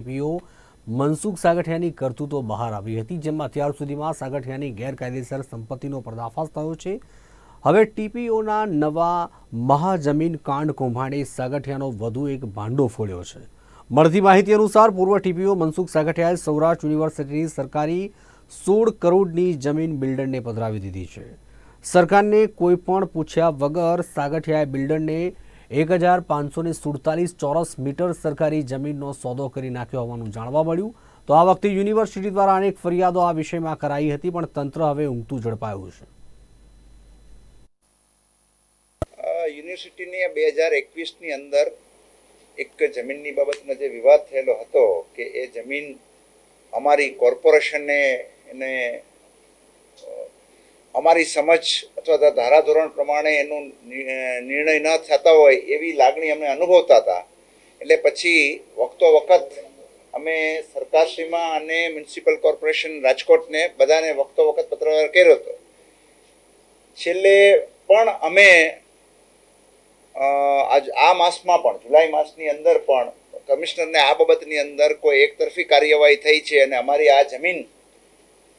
TPO Mansukh સાગઠિયાની કરતૂતો બહાર આવી હતી, જેમાં અત્યાર સુધીમાં સાગઠિયાની ગેરકાયદેસર સંપત્તિનો પર્દાફાશ થયો છે. હવે ટીપીઓના નવા મહાજમીન કાંડ કૌભાંડે સાગઠિયાનો વધુ એક ભાંડો ફોડ્યો છે. મળતી માહિતી અનુસાર, પૂર્વ ટીપીઓ મનસુખ સાગઠિયાએ સૌરાષ્ટ્ર યુનિવર્સિટીની સરકારી સોળ કરોડની જમીન બિલ્ડરને પધરાવી દીધી છે. સરકારને કોઈ પણ પૂછ્યા વગર સાગઠિયાએ બિલ્ડરને એક હજાર પાંચસો ને સુડતાલીસ ચોરસ મીટર સરકારી જમીનનો સોદો કરી નાખ્યો હોવાનું જાણવા મળ્યું. તો આ વખતે યુનિવર્સિટી દ્વારા અનેક ફરિયાદો આ વિષયમાં કરાઈ હતી, પણ તંત્ર હવે ઊંઘતું ઝડપાયું છે. યુનિવર્સિટીની બે હજાર એકવીસની અંદર એક જમીનની બાબતનો જે વિવાદ થયેલો હતો કે એ જમીન અમારી કોર્પોરેશને એને અમારી સમજ અથવા ધારાધોરણ પ્રમાણે એનું નિર્ણય ન થતા હોય એવી લાગણી અમે અનુભવતા હતા. એટલે પછી વખતો વખત અમે સરકારશ્રીમાં અને મ્યુનિસિપલ કોર્પોરેશન રાજકોટને બધાને વખતો વખત પત્રવ્યવહાર કર્યો હતો. છેલ્લે પણ અમે આજ, આ માસમાં પણ, જુલાઈ માસની અંદર પણ કમિશનરને આ બાબતની અંદર કોઈ એકતરફી કાર્યવાહી થઈ છે અને અમારી આ જમીન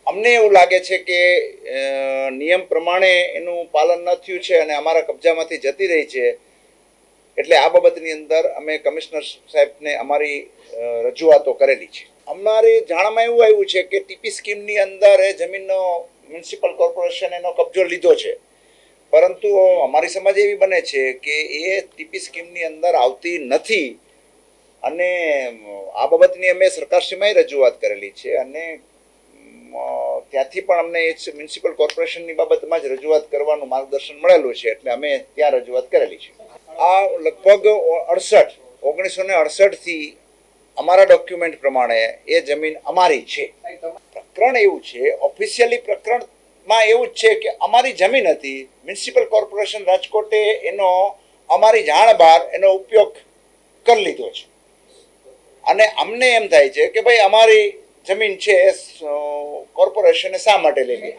અમને એવું લાગે છે કે નિયમ પ્રમાણે એનું પાલન ન થયું છે અને અમારા કબજામાંથી જતી રહી છે, એટલે આ બાબતની અંદર અમે કમિશનર સાહેબને અમારી રજૂઆતો કરેલી છે. અમારે જાણમાં એવું આવ્યું છે કે ટીપી સ્કીમની અંદર એ જમીનનો, મ્યુનિસિપલ કોર્પોરેશન એનો કબજો લીધો છે. પરંતુ અમારી સમજ એવી બને છે કે એ ટીપી સ્કીમની અંદર આવતી નથી અને આ બાબતની અમે સરકારશ્રીમાં રજૂઆત કરેલી છે અને ત્યાંથી પણ અમને મ્યુનિસિપલ કોર્પોરેશનની બાબતમાં જ રજૂઆત કરવાનું માર્ગદર્શન મળેલું છે, એટલે અમે ત્યાં રજૂઆત કરેલી છે. આ લગભગ અડસઠ, ઓગણીસો ને અડસઠથી અમારા ડોક્યુમેન્ટ પ્રમાણે એ જમીન અમારી છે. પ્રકરણ એવું છે ઓફિશિયલી પ્રકરણમાં એવું જ છે કે અમારી જમીન હતી મ્યુનિસિપલ કોર્પોરેશન રાજકોટે એનો અમારી જાણ બહાર એનો ઉપયોગ કરી લીધો છે. અને અમને એમ થાય છે કે ભાઈ અમારી જમીન છે કોર્પોરેશને શા માટે લીધી